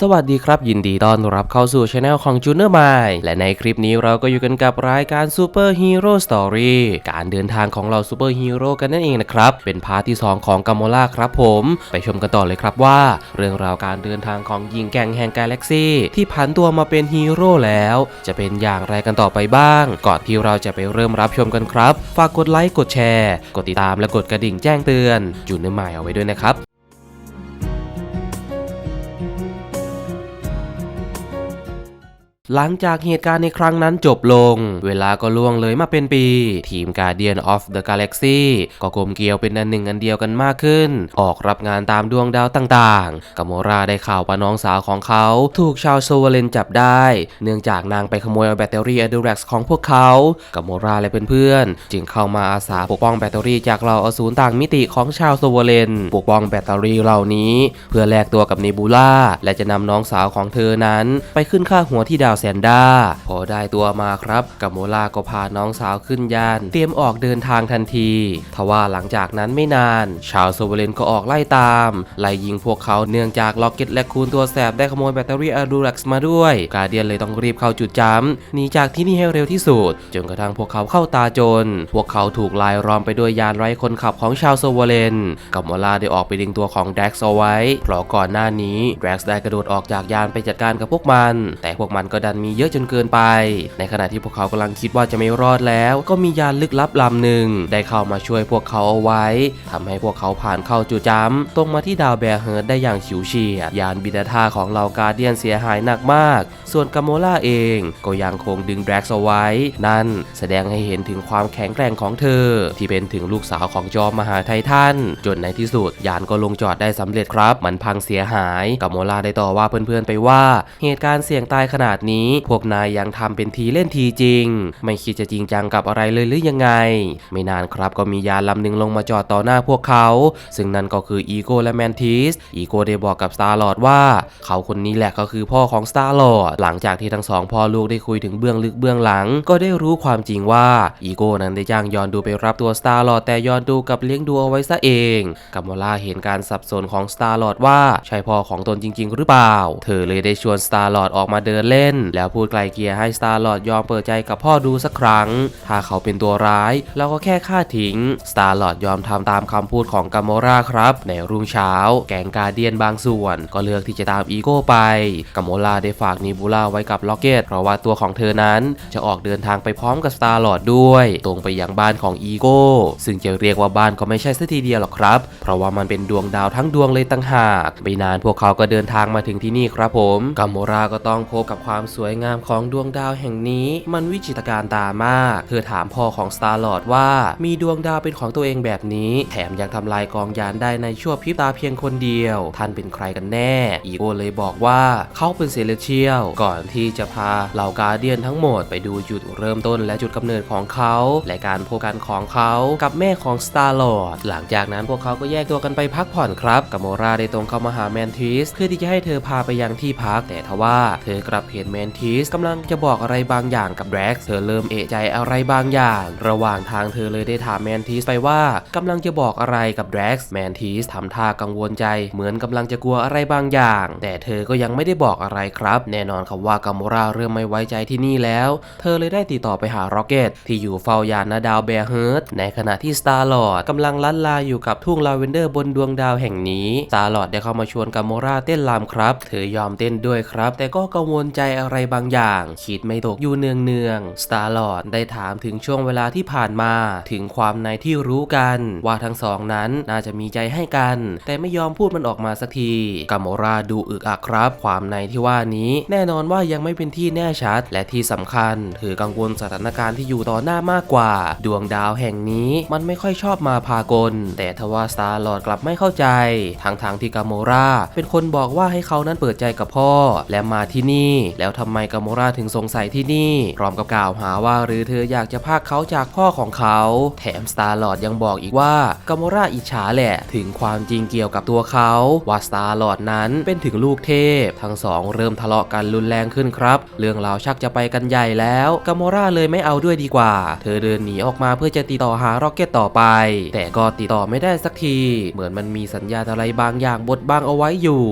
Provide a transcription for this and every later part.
สวัสดีครับ ยินดีต้อนรับเข้าสู่ช anel ของ j u n e r m i และในคลิปนี้เราก็อยู่กันกับรายการ Super Hero Story การเดินทางของเราซูเปอร์ฮีโร่กันนั่นเองนะครับ เป็นพาร์ทที่ 2 ของกัมโมล่าครับผม ไปชมกันต่อเลยครับว่า เรื่องราวการเดินทางของยิงแกงแห่งกาแล็กซี่ที่ผันตัวมาเป็นฮีโร่แล้ว จะเป็นอย่างไรกันต่อไปบ้าง ก่อนที่เราจะไปเริ่มรับชมกันครับ ฝากกดไลค์กดแชร์ กดติดตามและกดกระดิ่งแจ้งเตือนจูเนอร์มายเอาไว้ด้วยนะครับ หลังจากเหตุการณ์ในครั้งนั้นจบลง เวลาก็ล่วงเลยมาเป็นปี ทีม Guardian of the Galaxy ก็กลมเกลียวเป็นอันหนึ่งอันเดียวกันมากขึ้น ออกรับงานตามดวงดาวต่างๆกัมโมราได้ข่าวว่าน้องสาวของเขาถูกชาวโซเวเลนจับได้ เนื่องจากนางไปขโมยแบตเตอรี่อดูรักของพวกเขากัมโมราและเพื่อนๆ จึงเข้ามาอาสาปกป้องแบตเตอรี่จากเหล่าอสูรต่างมิติของชาวโซเวเลน ปกป้องแบตเตอรี่เหล่านี้ เพื่อแลกตัวกับเนบูล่าและจะนำน้องสาวของเธอนั้น ไปขึ้นค่าหัวที่ดาวแซนด้าพอได้ตัวมาครับกัมโมลาก็พาน้องสาวขึ้นยาน เตรียมออกเดินทางทันที ทว่าหลังจากนั้นไม่นาน ชาวโซเวเลนก็ออกไล่ตามไล่ยิงพวกเขาเนื่องจากล็อกเก็ตและคูนตัวแสบได้ขโมยแบตเตอรี่อะดูรักซ์มาด้วย กาเดียนเลยต้องรีบเข้าจุดจำหนีจากที่นี่ให้เร็วที่สุด จนกระทั่งพวกเขาเข้าตาจน พวกเขาถูกลายล้อมไปด้วยยานไร้คนขับของชาวโซเวเลนกัมโมลาได้ออกไปดึงตัวของแดร็กซ์เอาไว้เพราะก่อนหน้านี้แดร็กซ์ได้กระโดดออกจากยานไปจัดการกับพวกมัน แต่พวกมันก็ดันมีเยอะจนเกินไป ในขณะที่พวกเขากำลังคิดว่าจะไม่รอดแล้ว ก็มียานลึกลับลำหนึ่งได้เข้ามาช่วยพวกเขาเอาไว้ทำให้พวกเขาผ่านเข้าจุดจำตรงมาที่ดาวแบร์เฮิร์ดได้อย่างฉิวเฉียดยานบิดาท่าของเหล่ากาเดียนเสียหายหนักมาก ส่วนกัมโมล่าเองก็ยังคงดึงแดร็กซ์เอาไว้ นั่นแสดงให้เห็นถึงความแข็งแกร่งของเธอ ที่เป็นถึงลูกสาวของจอมมหาไททันจนในที่สุด ยานก็ลงจอดได้สำเร็จครับ มันพังเสียหายกัมโมล่าได้ต่อว่าเพื่อนๆไปว่า เหตุการณ์เสี่ยงตายขนาดนี้พวกนายยังทำเป็นทีเล่นทีจริง ไม่คิดจะจริงจังกับอะไรเลยหรือยังไง ไม่นานครับก็มียานลำหนึ่งลงมาจอดต่อหน้าพวกเขา ซึ่งนั่นก็คืออีโก้และแมนทิส อีโก้ได้บอกกับสตาร์ลอดว่า เขาคนนี้แหละก็คือพ่อของสตาร์ลอดหลังจากที่ทั้งสองพ่อลูกได้คุยถึงเบื้องลึกเบื้องหลัง ก็ได้รู้ความจริงว่าอีโก้นั้นได้จ้างยอนดูไปรับตัวสตาร์ลอดแต่ยอนดูกับเลี้ยงดูเอาไว้ซะเองกัมโมล่าเห็นการสับสนของสตาร์ลอดว่าใช่พ่อของตนจริง ๆ หรือเปล่า เธอเลยได้ชวนสตาร์ลอดออกมาเดินเล่นแล้วพูดไกลเกลี่ยให้สตาร์ลอดยอมเปิดใจกับพ่อดูสักครั้ง ถ้าเขาเป็นตัวร้ายเราก็แค่ฆ่าทิ้งสตาร์ลอดยอมทำตามคำพูดของกัมโมราครับ ในรุ่งเช้า แกงการเดียนบางส่วน ก็เลือกที่จะตามอีโก้ไปกัมโมราได้ฝากนิบูล่าไว้กับล็อกเก็ตเพราะว่าตัวของเธอนั้นจะออกเดินทางไปพร้อมกับสตาร์ลอดด้วย ตรงไปยังบ้านของอีโก้ซึ่งจะเรียกว่าบ้านก็ไม่ใช่สัทีเดียวหรอกครับ เพราะว่ามันเป็นดวงดาวทั้งดวงเลยตั้งหากไม่นานพวกเขาก็เดินทางมาถึงที่นี่ครับผมกัมโมราก็ต้องพบกับความสวยงามของดวงดาวแห่งนี้มันวิจิตรการตามาก เธอถามพ่อของสตาร์ลอดว่ามีดวงดาวเป็นของตัวเองแบบนี้ แถมยังทำลายกองยานได้ในชั่วพริบตาเพียงคนเดียว ท่านเป็นใครกันแน่ อีโกเลยบอกว่าเขาเป็นเซเลเชียล ก่อนที่จะพาเหล่ากาเดียนทั้งหมดไปดูจุดเริ่มต้นและจุดกำเนิดของเขา และการพบกันของเขากับแม่ของสตาร์ลอดหลังจากนั้นพวกเขาก็แยกตัวกันไปพักผ่อนครับกัมโมราได้ตรงเข้ามาหาแมนทิสเพื่อที่จะให้เธอพาไปยังที่พักแต่ทว่าเธอกลับเห็นแมนนทิสกำลังจะบอกอะไรบางอย่างกับแร็กซ์เธอเริ่มเอะใจอะไรบางอย่าง ระหว่างทางเธอเลยได้ถามแมนทิสไปว่ากำลังจะบอกอะไรกับแร็กซ์แมนทิสทำท่ากังวลใจ เหมือนกำลังจะกลัวอะไรบางอย่าง แต่เธอก็ยังไม่ได้บอกอะไรครับ แน่นอนครับว่ากัมราเริ่มไม่ไว้ใจที่นี่แล้ว เธอเลยได้ติดต่อไปหาร็อกเก็ตที่อยู่เฝ้ายานนาดาวแบร์เฮิร์ตในขณะที่สตาร์ลอดกำลังลันลาอยู่กับทุ่งลาเวนเดอร์บนดวงดาวแห่งนี้สตาร์ลอดได้เข้ามาชวนกัมโมราเต้นรำครับ เธอยอมเต้นด้วยครับ แต่ก็กังวลใจอะไรบางอย่าง คิดไม่ตกอยู่เนืองเนืองสตาร์ลอดได้ถามถึงช่วงเวลาที่ผ่านมา ถึงความในที่รู้กัน ว่าทั้งสองนั้นน่าจะมีใจให้กัน แต่ไม่ยอมพูดมันออกมาสักทีกัมโมราดูอึกอักครับ ความในที่ว่านี้ แน่นอนว่ายังไม่เป็นที่แน่ชัด และที่สำคัญเธอกังวลสถานการณ์ที่อยู่ต่อหน้ามากกว่า ดวงดาวแห่งนี้มันไม่ค่อยชอบมาพากล แต่ทว่าสตาร์ลอดกลับไม่เข้าใจทางทางที่กัมโมราเป็นคนบอกว่าให้เขานั้นเปิดใจกับพ่อ และมาที่นี่แล้วทำไมกาโมราถึงสงสัยที่นี่ พร้อมกับกล่าวหาว่าหรือเธออยากจะพากเขาจากพ่อของเขา แถมสตาร์ลอดยังบอกอีกว่ากาโมราอิจฉาแหละ ถึงความจริงเกี่ยวกับตัวเขาว่าสตาร์ลอดนั้นเป็นถึงลูกเทพ ทั้งสองเริ่มทะเลาะกันรุนแรงขึ้นครับ เรื่องราวชักจะไปกันใหญ่แล้วกาโมราเลยไม่เอาด้วยดีกว่า เธอเดินหนีออกมาเพื่อจะติดต่อหาร็อกเก็ตต่อไป แต่ก็ติดต่อไม่ได้สักที เหมือนมันมีสัญญาณอะไรบางอย่างบดบังเอาไว้อยู่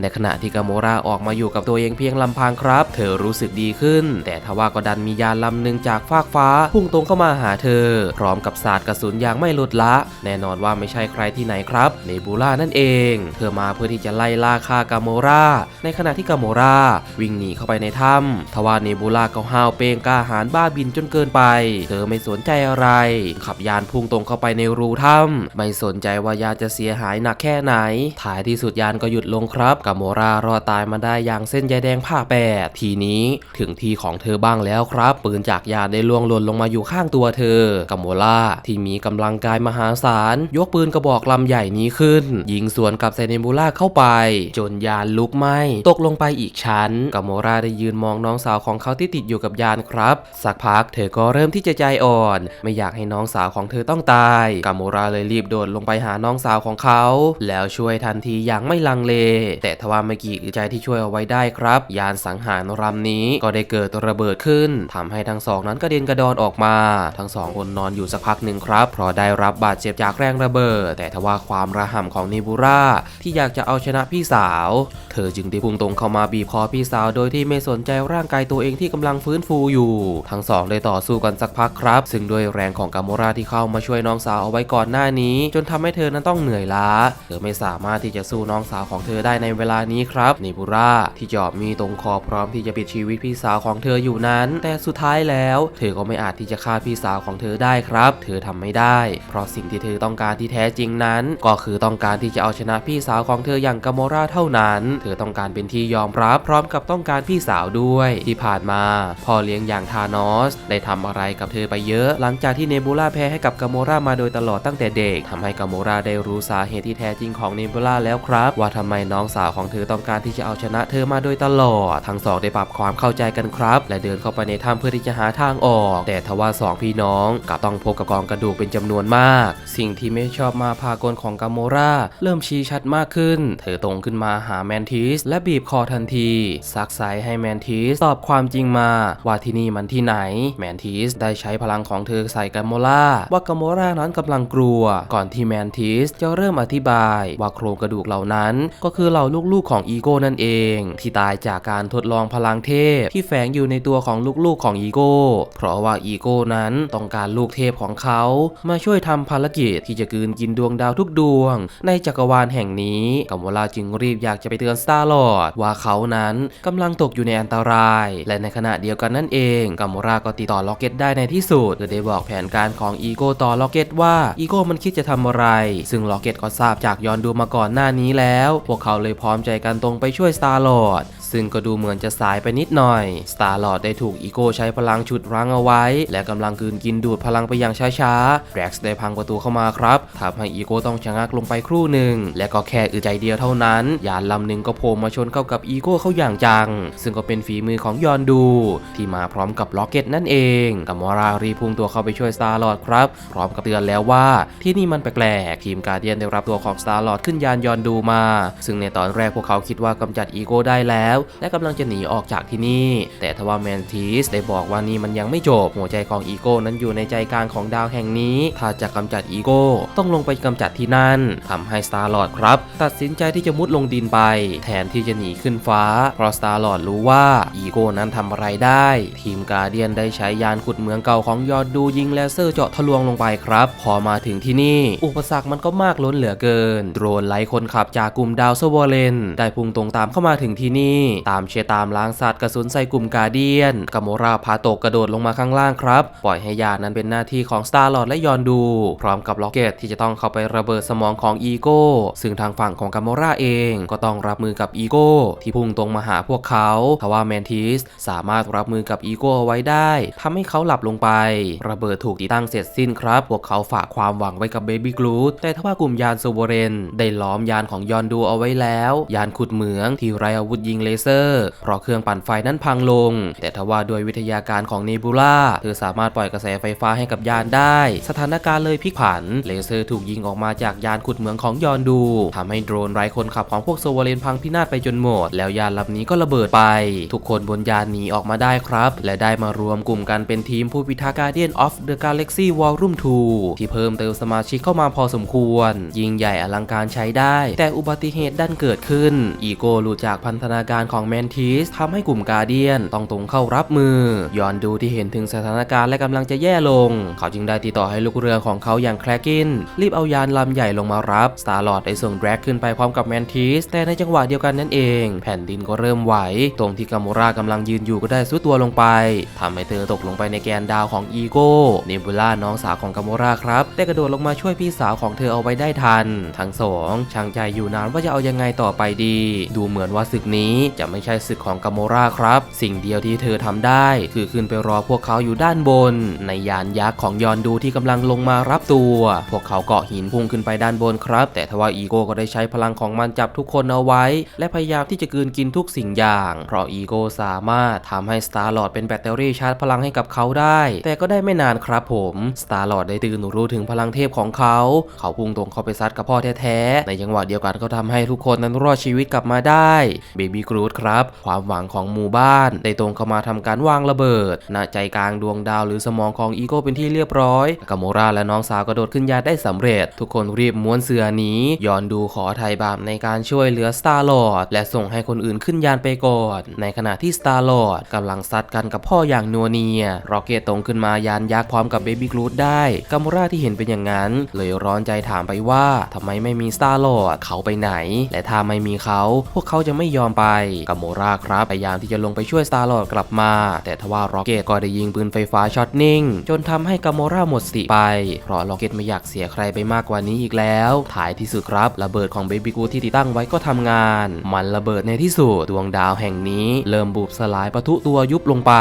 ในขณะที่กาโมราออกมาอยู่กับตัวเองเพียงลำพังครับเธอรู้สึกดีขึ้น แต่ทว่าก็ดันมียานลำหนึ่งจากฟากฟ้า พุ่งตรงเข้ามาหาเธอ พร้อมกับสาดกระสุนอย่างไม่ลดละ แน่นอนว่าไม่ใช่ใครที่ไหนครับเนบูล่านั่นเอง เธอมาเพื่อที่จะไล่ล่าฆ่ากาโมราในขณะที่กาโมราวิ่งหนีเข้าไปในถ้ำทว่าเนบูล่าก็ห้าวเปงกล้าหาญบ้าบินจนเกินไป เธอไม่สนใจอะไร ขับยานพุ่งตรงเข้าไปในรูถ้ำไม่สนใจว่ายานจะเสียหายหนักแค่ไหนท้ายที่สุดยานก็หยุดลงครับกาโมรารอดตายมาได้อย่างเส้นใยแดงผ่าแปดทีนี้ถึงทีของเธอบ้างแล้วครับ ปืนจากยานได้ล่วงหล่นลงมาอยู่ข้างตัวเธอกาโมราที่มีกำลังกายมหาศาล ยกปืนกระบอกลำใหญ่นี้ขึ้น ยิงสวนกับเซเนบูล่าเข้าไป จนยานลุกไหม้ตกลงไปอีกชั้นกาโมราได้ยืนมองน้องสาวของเขาที่ติดอยู่กับยานครับ สักพักเธอก็เริ่มที่จะใจอ่อน ไม่อยากให้น้องสาวของเธอต้องตายกาโมราเลยรีบโดดลงไปหาน้องสาวของเขา แล้วช่วยทันทีอย่างไม่ลังเล แต่ทว่าไม่กี่ใจที่ช่วยเอาไว้ได้ครับ ยานสังหารลำนี้ก็ได้เกิดระเบิดขึ้นทำให้ทั้งสองนั้นกระเด็นกระดอนออกมา ทั้งสองคนนอนอยู่สักพักหนึ่งครับ เพราะได้รับบาดเจ็บจากแรงระเบิด แต่ทว่าความระห่ำของเนบูราที่อยากจะเอาชนะพี่สาว เธอจึงได้พุ่งตรงเข้ามาบีบคอพี่สาวโดยที่ไม่สนใจร่างกายตัวเองที่กำลังฟื้นฟูอยู่ ทั้งสองได้ต่อสู้กันสักพักครับ ซึ่งด้วยแรงของกาโมราที่เข้ามาช่วยน้องสาวเอาไว้ก่อนหน้านี้ จนทำให้เธอนั้นต้องเหนื่อยล้า เธอไม่สามารถที่จะสู้น้องสาวของเธอได้ในเวลานี้ครับเนบูราที่จอบมีตรงคอพร้อมที่จะปิดชีวิตพี่สาวของเธออยู่นั้น แต่สุดท้ายแล้ว เธอก็ไม่อาจที่จะฆ่าพี่สาวของเธอได้ครับ เธอทำไม่ได้ เพราะสิ่งที่เธอต้องการที่แท้จริงนั้น ก็คือต้องการที่จะเอาชนะพี่สาวของเธออย่างกามราเท่านั้น เธอต้องการเป็นที่ยอมรับพร้อมกับต้องการพี่สาวด้วยที่ผ่านมาพ่อเลี้ยงอย่างธานอส ได้ทำอะไรกับเธอไปเยอะ หลังจากที่เนบูล่าแพ้ให้กับกามรามาโดยตลอดตั้งแต่เด็กทำให้กามราได้รู้สาเหตุที่แท้จริงของเนบูล่าแล้วครับ ว่าทำไมน้องสาวของเธอต้องการที่จะเอาชนะเธอมาโดยตลอด ทั้งสองได้ปรับความเข้าใจกันครับ และเดินเข้าไปในถ้ำเพื่อที่จะหาทางออก แต่ทว่าสองพี่น้องกลับต้องพบกับกองกระดูกเป็นจำนวนมาก สิ่งที่ไม่ชอบมาพากลของกาโมราเริ่มชี้ชัดมากขึ้น เธอตรงขึ้นมาหาแมนทิส และบีบคอทันทีซักไซให้แมนทิสตอบความจริงมาว่าที่นี่มันที่ไหน แมนทิสได้ใช้พลังของเธอใส่กาโมราว่ากาโมรานั้นกำลังกลัว ก่อนที่แมนทิสจะเริ่มอธิบายว่าโครงกระดูกเหล่านั้น ก็คือเหล่าลูกๆของอีโก้นั่นเอง ที่ตายจากการทดลองพลังเทพที่แฝงอยู่ในตัวของลูกๆของอีโก้ เพราะว่าอีโก้นั้นต้องการลูกเทพของเขามาช่วยทำภารกิจที่จะกืนกินดวงดาวทุกดวง ในจักรวาลแห่งนี้กัมวลาจึงรีบอยากจะไปเตือนสตาร์ลอร์ดว่าเขานั้นกำลังตกอยู่ในอันตราย และในขณะเดียวกันนั่นเองกัมวราก็ติดต่อล็อกเก็ตได้ในที่สุดโดยได้บอกแผนการของอีโก้ต่อล็อกเก็ตว่าอีโก้มันคิดจะทำอะไร ซึ่งล็อกเก็ตก็ทราบจากย้อนดูมาก่อนหน้านี้แล้ว พวกเขาเลยพร้อมใจกันตรงไปช่วยสตาร์ลอร์ด ซึ่งก็ดูเหมือนจะสายไปนิดหน่อยสตาร์ลอ d ได้ถูกอีโก้ใช้พลังฉุดรั้งเอาไว้ และกำลังกืนกินดูดพลังไปอย่างช้าๆแร็กซ์ได้พังประตูเข้ามาครับทำให้อีโก้ต้องชะงักลงไปครู่หนึ่ง และก็แค่อึดใจเดียวเท่านั้น ยานลำหนึ่งก็โผล่มาชนเข้ากับอีโก้เข้าอย่างจัง ซึ่งก็เป็นฝีมือของยอนดู ที่มาพร้อมกับล็อกเก็ตนั่นเองกัมมอรารีพุ่งตัวเข้าไปช่วยสตาร์ลอ d ครับ พร้อมกับเตือนแล้วว่าที่นี่มันแปลกๆทีมการเดียนได้รับตัวของสตาร์ลอ d ขึ้นยานยอนดูมา ซึ่งในตอนแรกพวกเขาคิดว่ากำจัดอีโก้ได้แล้วและกำลังจะหนีออกจากที่นี่ แต่ทว่าแมนทิสได้บอกว่านี่มันยังไม่จบ หัวใจของอีโก้นั้นอยู่ในใจกลางของดาวแห่งนี้ ถ้าจะกำจัดอีโก้ต้องลงไปกำจัดที่นั่นทำให้สตาร์ลอ d ครับ ตัดสินใจที่จะมุดลงดินไป แทนที่จะหนีขึ้นฟ้า เพราะสตาร์ลอ d รู้ว่าอีโก้นั้นทำอะไรได้ ทีมกาเดียนได้ใช้ยานขุดเหมืองเก่าของยอดดูยิงเลเซอร์เจาะทะลวงลงไปครับ พอมาถึงที่นี่ อุปสรรคมันก็มากล้นเหลือเกิน โดรนไล่คนขับจากกลุ่มดาวเซวอเลนได้พุ่งตรงตามเข้ามาถึงที่นี่ตามเชียร์ตามล้างสัตว์กระสุนใส่กลุ่มกาเดียนกาโมราพาโตกกระโดดลงมาข้างล่างครับ ปล่อยให้ยานนั้นเป็นหน้าที่ของสตาร์ลอ d และยอนดู พร้อมกับล็อกเก็ตที่จะต้องเข้าไประเบิดสมองของอีโก้ ซึ่งทางฝั่งของกาโมราเองก็ต้องรับมือกับอีโก้ ที่พุ่งตรงมาหาพวกเขาทว่าแมนทิสสามารถรับมือกับอีโก้เอาไว้ได้ทำให้เขาหลับลงไป ระเบิดถูกติดตั้งเสร็จสิ้นครับ พวกเขาฝากความหวังไว้กับเบบี้กรูดแต่ทว่ากลุ่มยานโซโบเรน ได้ล้อมยานของยอนดูเอาไว้แล้ว ยานขุดเหมืองที่ไรอาวุธยิงเลเซอร์เพราะเครื่องปั่นไฟนั้นพังลง แต่ทว่าโดวยวิทยาการของเนบูล่าเธอสามารถปล่อยกระแสไฟฟ้าให้กับยานได้ สถานการณ์เลยพลิกผัน เลเซอร์ถูกยิงออกมาจากยานขุดเหมืองของยอนดูทำให้โดรนไร้คนขับของพวกโซวาเลนพังพินาศไปจนหมด แล้วยานลำนี้ก็ระเบิดไป ทุกคนบนยานหนีออกมาได้ครับ และได้มารวมกลุ่มกันเป็นทีมผู้พิทักษ์ Guardian of the Galaxy Volume 2ที่เพิ่มเติมสมาชิกเข้ามาพอสมควร ยิ่งใหญ่อลังการใช้ได้ แต่อุบัติเหตุดันเกิดขึ้น อีโก้หลุดจากพันธนาการของแมนทิสทำให้กลุ่มกาเดียนต้องตรงเข้ารับมือ ย้อนดูที่เห็นถึงสถานการณ์และกำลังจะแย่ลง เขาจึงได้ติดต่อให้ลูกเรือของเขาอย่างแคลกิน รีบเอายานลำใหญ่ลงมารับสตาร์ลอดได้ส่งแดรกขึ้นไปพร้อมกับแมนทิสแต่ในจังหวะเดียวกันนั่นเอง แผ่นดินก็เริ่มไหว ตรงที่กาโมรากำลังยืนอยู่ก็ได้ซุดตัวลงไปทำให้เธอตกลงไปในแกนดาวของอีโก้เนบูล่าน้องสาวของกาโมราครับได้กระโดดลงมาช่วยพี่สาวของเธอเอาไว้ได้ทัน ทั้งสองช่างใจอยู่นานว่าจะเอายังไงต่อไปดี ดูเหมือนว่าศึกนี้จะไม่ใช่ศึกของกาโมราครับ สิ่งเดียวที่เธอทำได้ คือขึ้นไปรอพวกเขาอยู่ด้านบน ในยานยักษ์ของยอนดูที่กำลังลงมารับตัว พวกเขาเกาะหินพุ่งขึ้นไปด้านบนครับ แต่ทว่าอีโก้ก็ได้ใช้พลังของมันจับทุกคนเอาไว้ และพยายามที่จะกืนกินทุกสิ่งอย่าง เพราะอีโก้สามารถทำให้สตาร์ลอดเป็นแบตเตอรี่ชาร์จพลังให้กับเขาได้ แต่ก็ได้ไม่นานครับผมสตาร์ลอดได้ตื่นรู้ถึงพลังเทพของเขา เขาพุ่งตรงเข้าไปซัดกับพ่อแท้ๆในจังหวะเดียวกันก็ทำให้ทุกคนนั้นรอดชีวิตกลับมาได้เบบี้กรูดครับ ความหวังของหมู่บ้านได้ตรงเข้ามาทำการวางระเบิดณใจกลางดวงดาวหรือสมองของอีโก้เป็นที่เรียบร้อยกาโมราและน้องสาวกระโดดขึ้นยานได้สำเร็จ ทุกคนรีบม้วนเสือหนีย้อนดูขอไถ่บาปในการช่วยเหลือสตาร์ลอดและส่งให้คนอื่นขึ้นยานไปก่อน ในขณะที่สตาร์ลอดกำลังซัดกันกับพ่ออย่างนัวเนียร็อกเก็ตตรงขึ้นมายานยักษ์พร้อมกับเบบี้กรูดได้กาโมราที่เห็นเป็นอย่างนั้น เลยร้อนใจถามไปว่าทำไมไม่มีสตาร์ลอดเขาไปไหน และถ้าไม่มีเขา พวกเขาจะไม่ยอมไปกาโมราครับพยายามที่จะลงไปช่วยสตาร์ลอดกลับมา แต่ทว่าร็อกเก็ตก็ได้ยิงปืนไฟฟ้าช็อตนิ่ง จนทำให้กาโมราหมดสติไป เพราะร็อกเก็ตไม่อยากเสียใครไปมากกว่านี้อีกแล้วท้ายที่สุดครับ ระเบิดของเบบี้กูที่ติดตั้งไว้ก็ทำงาน มันระเบิดในที่สุดดวงดาวแห่งนี้ เริ่มบุบสลายปะทุตัวยุบลงไป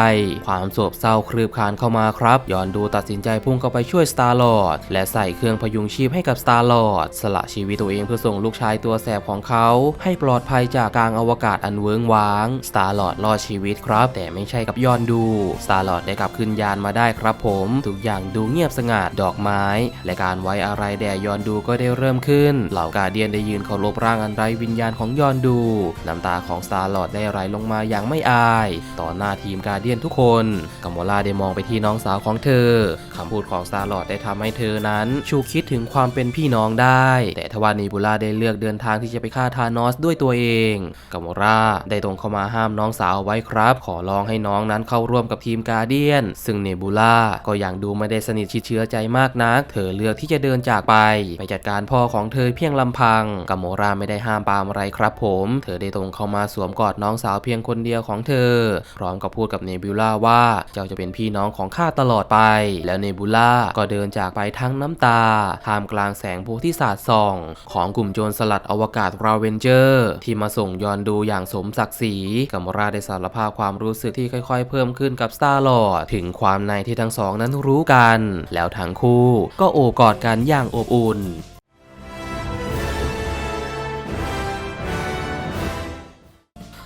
ความโศกเศร้าคลืบคลานเข้ามาครับย้อนดูตัดสินใจพุ่งเข้าไปช่วยสตาร์ลอดและใส่เครื่องพยุงชีพให้กับสตาร์ลอดสละชีวิตตัวเองเพื่อส่งลูกชายตัวแสบของเขา ให้ปลอดภัยจากกลางอวกาศอันเวิงว้างสตาร์ลอดรอดชีวิตครับ แต่ไม่ใช่กับยอนดูสตาร์ลอดได้กลับขึ้นยานมาได้ครับผม ทุกอย่างดูเงียบสงัดดอกไม้ และการไว้อะไรแด่ยอนดูก็ได้เริ่มขึ้น เหล่ากาเดียนได้ยืนเคารพร่างอันไร้วิญญาณของยอนดูน้ำตาของสตาร์ลอดได้ไหลลงมาอย่างไม่อาย ต่อหน้าทีมกาเดียนทุกคนกัมโมลาได้มองไปที่น้องสาวของเธอคำพูดของสตาร์ลอดได้ทำให้เธอนั้น ชูคิดถึงความเป็นพี่น้องได้ แต่ทว่านีบูล่าได้เลือกเดินทางที่จะไปฆ่าธานอสด้วยตัวเองกัมโมราได้ตรงเข้ามาห้ามน้องสาวไว้ครับ ขอร้องให้น้องนั้นเข้าร่วมกับทีมกาเดียน ซึ่งเนบูล่าก็ยังดูไม่ได้สนิทชิดเชื้อใจมากนัก เธอเลือกที่จะเดินจากไป ไปจัดการพ่อของเธอเพียงลำพังกัมโมราไม่ได้ห้ามปามอะไรครับผม เธอได้ตรงเข้ามาสวมกอดน้องสาวเพียงคนเดียวของเธอ พร้อมกับพูดกับเนบูล่าว่าเจ้าจะเป็นพี่น้องของข้าตลอดไป แล้วเนบูล่าก็เดินจากไปทั้งน้ำตาท่ามกลางแสงโพธิสาดส่อง ของกลุ่มโจรสลัดอวกาศราเวนเจอร์ ที่มาส่งยอนดูอย่างสมมศักดิ์ศรีกัมโมราได้สารภาพความรู้สึกที่ค่อยๆ เพิ่มขึ้นกับสตาร์ลอดถึงความในที่ทั้งสองนั้นรู้กัน แล้วทั้งคู่ก็โอบกอดกันอย่างอบอุ่น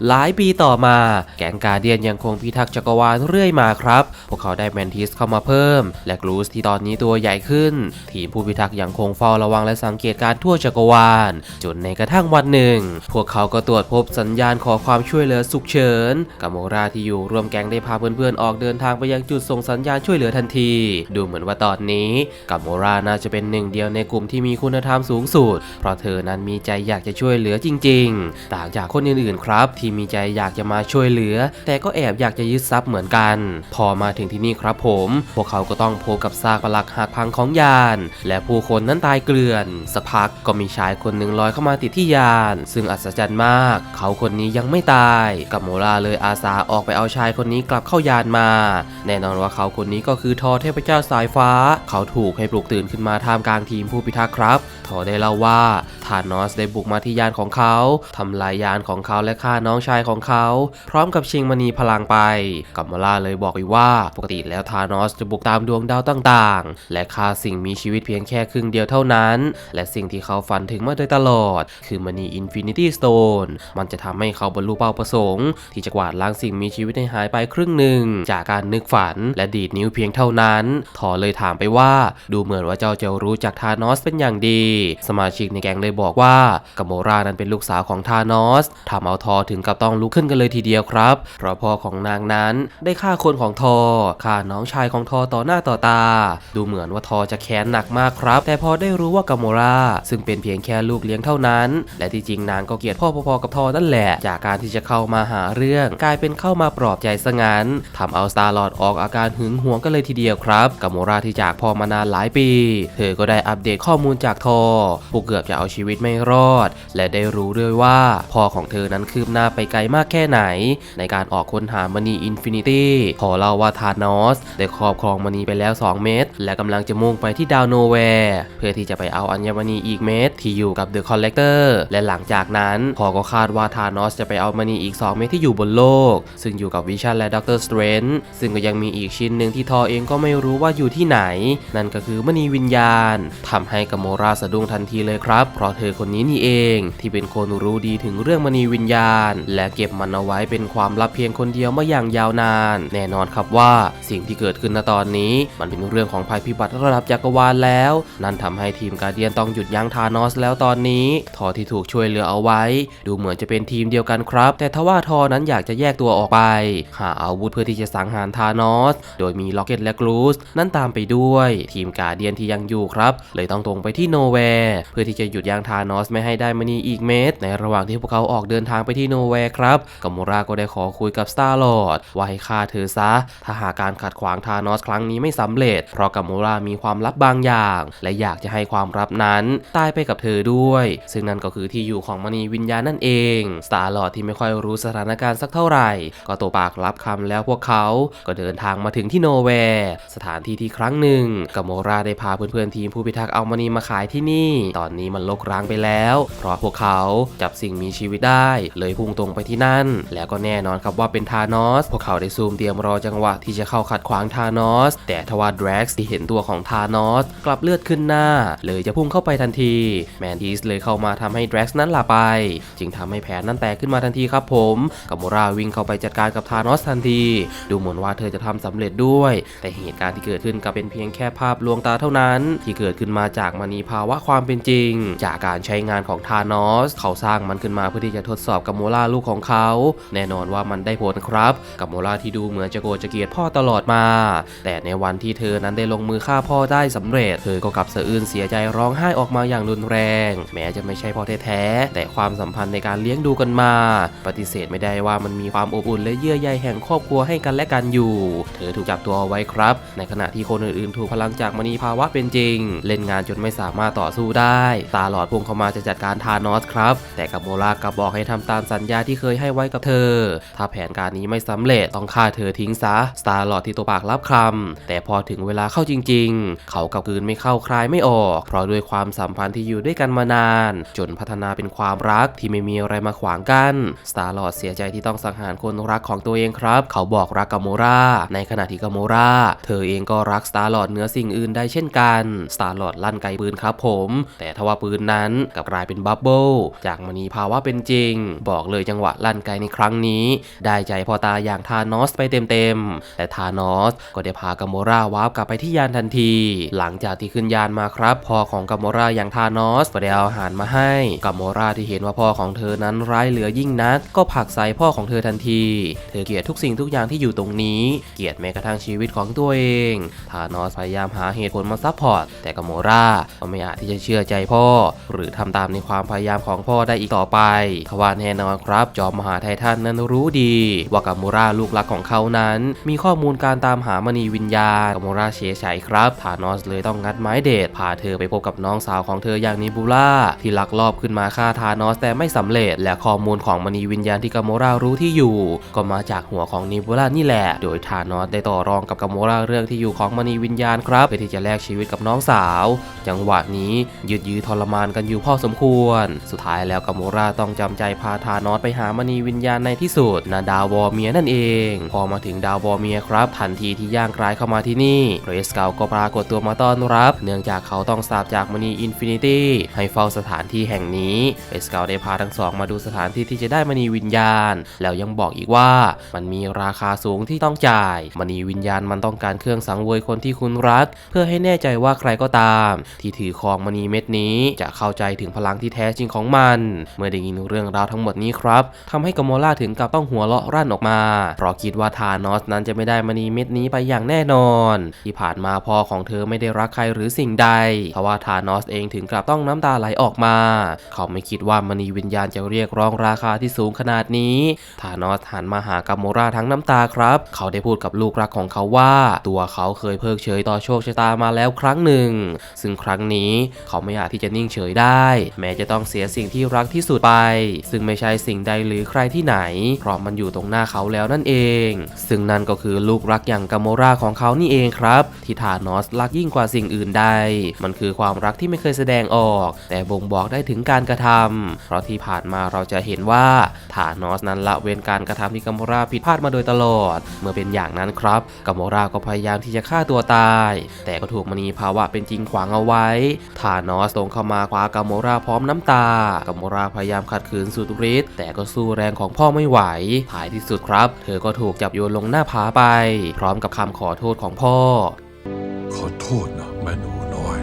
หลายปีต่อมา แก๊งกาเดียนยังคงพิทักษ์จักรวาลเรื่อยมาครับ พวกเขาได้แมนทิสเข้ามาเพิ่ม และกรูสที่ตอนนี้ตัวใหญ่ขึ้น ทีมผู้พิทักษ์ยังคงเฝ้าระวังและสังเกตการณ์ทั่วจักรวาล จนในกระทั่งวันหนึ่ง พวกเขาก็ตรวจพบสัญญาณขอความช่วยเหลือฉุกเฉินกาโมราที่อยู่ร่วมแก๊งได้พาเพื่อนๆออกเดินทางไปยังจุดส่งสัญญาณช่วยเหลือทันที ดูเหมือนว่าตอนนี้กาโมราน่าจะเป็นหนึ่งเดียวในกลุ่มที่มีคุณธรรมสูงสุด เพราะเธอนั้นมีใจอยากจะช่วยเหลือจริง ๆ ต่างจากคนอื่นๆครับทีมีใจอยากจะมาช่วยเหลือ แต่ก็แอบอยากจะยึดทรัพย์เหมือนกัน พอมาถึงที่นี่ครับผม พวกเขาก็ต้องพบกับซากปลักหักพังของยาน และผู้คนนั้นตายเกลื่อนสักพักก็มีชายคนหนึ่งลอยเข้ามาติดที่ยาน ซึ่งอัศจรรย์มาก เขาคนนี้ยังไม่ตาย กัมโมราเลยอาสาออกไปเอาชายคนนี้กลับเข้ายานมา แน่นอนว่าเขาคนนี้ก็คือทอเทพเจ้าสายฟ้า เขาถูกให้ปลุกตื่นขึ้นมาท่ามกลางทีมผู้พิทักษ์ครับทอได้เล่าว่าธานอสได้บุกมาที่ยานของเขาทำลายยานของเขาและฆ่าน้ององชายของเขา พร้อมกับชิงมณีพลังไปกัมมาลาเลยบอกไปว่าปกติแล้วธานอสจะบุกตามดวงดาวต่างๆ และฆ่าสิ่งมีชีวิตเพียงแค่ครึ่งเดียวเท่านั้น และสิ่งที่เขาฝันถึงมาโดยตลอด คือมณีอินฟินิตี้สโตนมันจะทำให้เขาบรรลุเป้าประสงค์ ที่จะกวาดล้างสิ่งมีชีวิตให้หายไปครึ่งหนึ่ง จากการนึกฝันและดีดนิ้วเพียงเท่านั้นทอเลยถามไปว่า ดูเหมือนว่าเจ้าจะรู้จักธานอสเป็นอย่างดี สมาชิกในแก๊งเลยบอกว่ากัมโมรานั้นเป็นลูกสาวของธานอสทำเอาทอถึงกับต้องลุกขึ้นกันเลยทีเดียวครับ เพราะพ่อของนางนั้นได้ฆ่าคนของทอฆ่าน้องชายของทอต่อหน้าต่อตา ดูเหมือนว่าทอจะแค้นหนักมากครับ แต่พอได้รู้ว่ากัมโมราซึ่งเป็นเพียงแค่ลูกเลี้ยงเท่านั้น และที่จริงนางก็เกลียดพ่อพอๆกับทอนั่นแหละ จากการที่จะเข้ามาหาเรื่อง กลายเป็นเข้ามาปลอบใจซะงั้นทำเอาสตาร์ลอดออกอาการหึงหวงกันเลยทีเดียวครับกัมโมราที่จากพ่อมานานหลายปี เธอก็ได้อัปเดตข้อมูลจากทอผู้เกือบจะเอาชีวิตไม่รอด และได้รู้ด้วยว่าพ่อของเธอนั้นคืบหน้าไปไกลมากแค่ไหน ในการออกค้นหามณีอินฟินิตี้พอเล่าว่าธานอสได้ครอบครองมณีไปแล้ว 2 เม็ดและกำลังจะมุ่งไปที่ดาวโนแวร์เพื่อที่จะไปเอาอัญมณีอีกเม็ดที่อยู่กับเดอะคอลเลกเตอร์และหลังจากนั้นพอก็คาดว่าธานอสจะไปเอามณีอีก 2 เม็ดที่อยู่บนโลก ซึ่งอยู่กับวิชันและด็อกเตอร์สเตรนท์ซึ่งก็ยังมีอีกชิ้นหนึ่งที่ทอเองก็ไม่รู้ว่าอยู่ที่ไหน นั่นก็คือมณีวิญญาณทำให้กัมโมราสะดุ้งทันทีเลยครับ เพราะเธอคนนี้นี่เอง ที่เป็นคนรู้ดีถึงเรื่องมณีวิญญาณและเก็บมันเอาไว้เป็นความลับเพียงคนเดียวมาอย่างยาวนาน แน่นอนครับว่าสิ่งที่เกิดขึ้นณตอนนี้ มันเป็นเรื่องของภัยพิบัติระดับจักรวาลแล้ว นั่นทำให้ทีมการเดียนต้องหยุดยั้งธานอสแล้วตอนนี้ ทอที่ถูกช่วยเหลือเอาไว้ ดูเหมือนจะเป็นทีมเดียวกันครับ แต่ทว่าทอนั้นอยากจะแยกตัวออกไป หาอาวุธเพื่อที่จะสังหารธานอส โดยมีล็อกเก็ตและกรูสนั่นตามไปด้วย ทีมการเดียนที่ยังอยู่ครับ เลยต้องตรงไปที่โนแวร์เพื่อที่จะหยุดยั้งธานอสไม่ให้ได้มณีอีกเม็ดในระหว่างที่พวกเขาออกเดินทางไปที่โนแวร์ครับกัมมูราก็ได้ขอคุยกับสตาร์ลอร์ดว่าให้ฆ่าเธอซะ ถ้าหากการขัดขวางธานอสครั้งนี้ไม่สำเร็จ เพราะกัมมูรามีความลับบางอย่าง และอยากจะให้ความลับนั้นตายไปกับเธอด้วย ซึ่งนั่นก็คือที่อยู่ของมณีวิญญาณนั่นเองสตาร์ลอดที่ไม่ค่อยรู้สถานการณ์สักเท่าไหร่ ก็ตัวปากรับคำแล้วพวกเขาก็เดินทางมาถึงที่โนแวร์สถานที่ที่ครั้งหนึ่งกัมมูราได้พาเพื่อนๆทีมผู้พิทักษ์เอามณีมาขายที่นี่ ตอนนี้มันลกร้างไปแล้ว เพราะพวกเขาจับสิ่งมีชีวิตได้ เลยพุ่งตัวงไปที่นั่น แล้วก็แน่นอนครับว่าเป็นธานอส พวกเขาได้ซูมเตรียมรอจังหวะที่จะเข้าขัดขวางธานอส แต่ทว่าดร็กซ์ที่เห็นตัวของธานอส กลับเลือดขึ้นหน้า เลยจะพุ่งเข้าไปทันที แมนทีสเลยเข้ามาทำให้ดร็กซ์นั้นหลับไป จึงทำให้แผนนั้นแตกขึ้นมาทันทีครับผมกัมโมราวิ่งเข้าไปจัดการกับธานอสทันที ดูเหมือนว่าเธอจะทำสำเร็จด้วย แต่เหตุการณ์ที่เกิดขึ้นก็เป็นเพียงแค่ภาพลวงตาเท่านั้น ที่เกิดขึ้นมาจากมณีภาวะความเป็นจริง จากการใช้งานของธานอส เขาสร้างมันขึ้นมาเพื่อที่จะทดสอบกัมโมราลูกของเขา แน่นอนว่ามันได้ผลครับ กัมโมราที่ดูเหมือนจะโกรธจะเกลียดพ่อตลอดมา แต่ในวันที่เธอนั้นได้ลงมือฆ่าพ่อได้สำเร็จ เธอก็กลับสะอื้นเสียใจร้องไห้ออกมาอย่างรุนแรง แม้จะไม่ใช่พ่อแท้ๆแต่ความสัมพันธ์ในการเลี้ยงดูกันมา ปฏิเสธไม่ได้ว่ามันมีความอบอุ่นและเยื่อใยแห่งครอบครัวให้กันและกันอยู่ เธอถูกจับตัวเอาไว้ครับ ในขณะที่คนอื่นๆ ถูกพลังจากมณีภาวะเป็นจริง เล่นงานจนไม่สามารถต่อสู้ได้ตาหลอดพุ่งเข้ามาจะจัดการธานอสครับ แต่กัมโมรากลับบอกให้ทำตามสัญญาที่เคยให้ไว้กับเธอ ถ้าแผนการนี้ไม่สำเร็จต้องฆ่าเธอทิ้งซะสตาร์ลอดที่ตัวปากรับคำแต่พอถึงเวลาเข้าจริง ๆ เขากับคืนไม่เข้าคลายไม่ออก เพราะด้วยความสัมพันธ์ที่อยู่ด้วยกันมานาน จนพัฒนาเป็นความรักที่ไม่มีอะไรมาขวางกันสตาร์ลอดเสียใจที่ต้องสังหารคนรักของตัวเองครับ เขาบอกรักกัมโมราในขณะที่กัมโมราเธอเองก็รักสตาร์ลอดเหนือสิ่งอื่นได้เช่นกันสตาร์ลอดลั่นไกปืนครับผม แต่ทว่าปืนนั้นกลับกลายเป็นบับเบิลจากมณีภาวะเป็นจริง บอกเลยจังหวะลั่นไกลในครั้งนี้ ได้ใจพอตาอย่างธานอสไปเต็มๆ แต่ธานอสก็ได้พากัมโมราวาร์ปกลับไปที่ยานทันที หลังจากที่ขึ้นยานมาครับพ่อของกัมโมราอย่างธานอสก็ได้เอาอาหารมาให้กัมโมราที่เห็นว่าพ่อของเธอนั้นร้ายเหลือยิ่งนัก ก็ผลักใส่พ่อของเธอทันที เธอเกลียดทุกสิ่งทุกอย่างที่อยู่ตรงนี้ เกลียดแม้กระทั่งชีวิตของตัวเองธานอสพยายามหาเหตุผลมาซัพพอร์ต แต่กัมโมราก็ไม่อาจที่จะเชื่อใจพ่อ หรือทำตามในความพยายามของพ่อได้อีกต่อไปทว่าแน่นอนครับับ จอมมหาไททันนั้นรู้ดี ว่ากัมโมราลูกรักของเขานั้น มีข้อมูลการตามหามณีวิญญาณกัมโมราเฉยใจครับธานอสเลยต้องงัดไม้เดทพาเธอไปพบกับน้องสาวของเธออย่างนิบูล่าที่ลักลอบขึ้นมาฆ่าธานอสแต่ไม่สำเร็จ และข้อมูลของมณีวิญญาณที่กัมโมรารู้ที่อยู่ ก็มาจากหัวของนิบูล่านี่แหละ โดยธานอสได้ต่อรองกับกัมโมราเรื่องที่อยู่ของมณีวิญญาณครับเพื่อที่จะแลกชีวิตกับน้องสาว จังหวะนี้ยืดยื้อทรมานกันอยู่พอสมควร สุดท้ายแล้วกัมโมราต้องจำใจพาธานอสไปหามณีวิญญาณในที่สุดนาดาววอเมียนั่นเอง พอมาถึงดาววอเมียครับทันทีที่ย่างกรายเข้ามาที่นี่เรสเกาก็ปรากฏตัวมาต้อนรับ เนื่องจากเขาต้องสาบจากมณีอินฟินิตี้ให้เฝ้าสถานที่แห่งนี้เรสเกาได้พาทั้งสองมาดูสถานที่ที่จะได้มณีวิญญาณ แล้วยังบอกอีกว่ามันมีราคาสูงที่ต้องจ่ายมณีวิญญาณมันต้องการเครื่องสังเวยคนที่คุณรัก เพื่อให้แน่ใจว่าใครก็ตาม ที่ถือครองมณีเม็ดนี้จะเข้าใจถึงพลังที่แท้จริงของมัน เมื่อได้ยินเรื่องราวทั้งหมดนี้ครับทำให้กาโมล่าถึงกับต้องหัวเราะรั่นออกมา เพราะคิดว่าธานอสนั้นจะไม่ได้มณีเม็ดนี้ไปอย่างแน่นอน ที่ผ่านมาพ่อของเธอไม่ได้รักใครหรือสิ่งใดทว่าธานอสเองถึงกับต้องน้ำตาไหลออกมา เขาไม่คิดว่ามณีวิญญาณจะเรียกร้องราคาที่สูงขนาดนี้ธานอสหันมาหากาโมราทั้งน้ำตาครับ เขาได้พูดกับลูกรักของเขาว่า ตัวเขาเคยเพิกเฉยต่อโชคชะตามาแล้วครั้งหนึ่ง ซึ่งครั้งนี้เขาไม่อาจที่จะนิ่งเฉยได้ แม้จะต้องเสียสิ่งที่รักที่สุดไป ซึ่งไม่ใช่สิ่งใดหรือใครที่ไหน เพราะมันอยู่ตรงหน้าเขาแล้วนั่นเอง ซึ่งนั่นก็คือลูกรักอย่างกาโมราของเขานี่เองครับ ที่ธานอสรักยิ่งกว่าสิ่งอื่นใด มันคือความรักที่ไม่เคยแสดงออก แต่บ่งบอกได้ถึงการกระทำเพราะที่ผ่านมาเราจะเห็นว่าธานอสนั้นละเว้นการกระทำที่กาโมราผิดพลาดมาโดยตลอด เมื่อเป็นอย่างนั้นครับกาโมราก็พยายามที่จะฆ่าตัวตาย แต่ก็ถูกมณีภาวะเป็นจริงขวางเอาไว้ธานอสตรงเข้ามาคว้ากาโมราพร้อมน้ำตากาโมราพยายามขัดขืนสุดฤทธิ์แต่ก็สู้แรงของพ่อไม่ไหวท้ายที่สุดครับ เธอก็ถูกจับโยนลงหน้าผาไป พร้อมกับคำขอโทษของพ่อ ขอโทษนะแม่หนูน้อย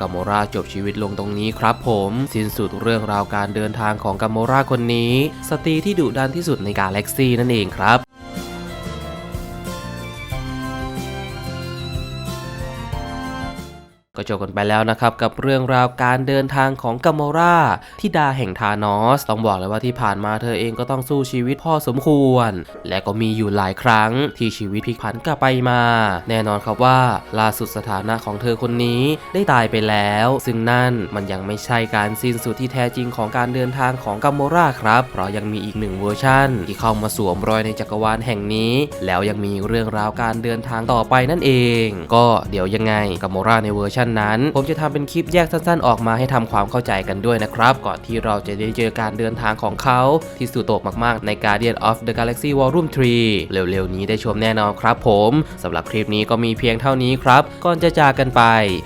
กาโมราจบชีวิตลงตรงนี้ครับผมสิ้นสุดเรื่องราวการเดินทางของกาโมราคนนี้ สตรีที่ดุดันที่สุดในกาแล็กซี่นั่นเองครับ ก็จบกันไปแล้วนะครับกับเรื่องราวการเดินทางของกัมโมราที่ดาแห่งทานอส ต้องบอกเลยว่าที่ผ่านมาเธอเองก็ต้องสู้ชีวิตพ่อสมควร และก็มีอยู่หลายครั้งที่ชีวิตพลิกผันกลับไปมา แน่นอนครับว่าล่าสุดสถานะของเธอคนนี้ได้ตายไปแล้ว ซึ่งนั่นมันยังไม่ใช่การสิ้นสุดที่แท้จริงของการเดินทางของกัมโมราครับ เพราะยังมีอีกหนึ่งเวอร์ชั่น ที่เข้ามาสวมรอยในจักรวาลแห่งนี้ แล้วยังมีเรื่องราวการเดินทางต่อไปนั่นเอง ก็เดี๋ยวยังไงกัมโมราในเวอร์ชันนั้น ผมจะทำเป็นคลิปแยกสั้นๆ ออกมาให้ทำความเข้าใจกันด้วยนะครับ ก่อนที่เราจะได้เจอการเดินทางของเขาที่สุดโต่งมากๆ ใน Guardian of the Galaxy Volume 3 เร็วๆ นี้ได้ชมแน่นอนครับผมสำหรับคลิปนี้ก็มีเพียงเท่านี้ครับ ก่อนจะจากกันไป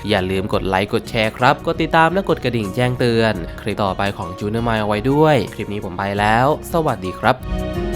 อย่าลืมกดไลค์กดแชร์ครับกดติดตามและกดกระดิ่งแจ้งเตือน คลิปต่อไปของจูเนอร์มายเอาไว้ด้วย คลิปนี้ผมไปแล้ว สวัสดีครับ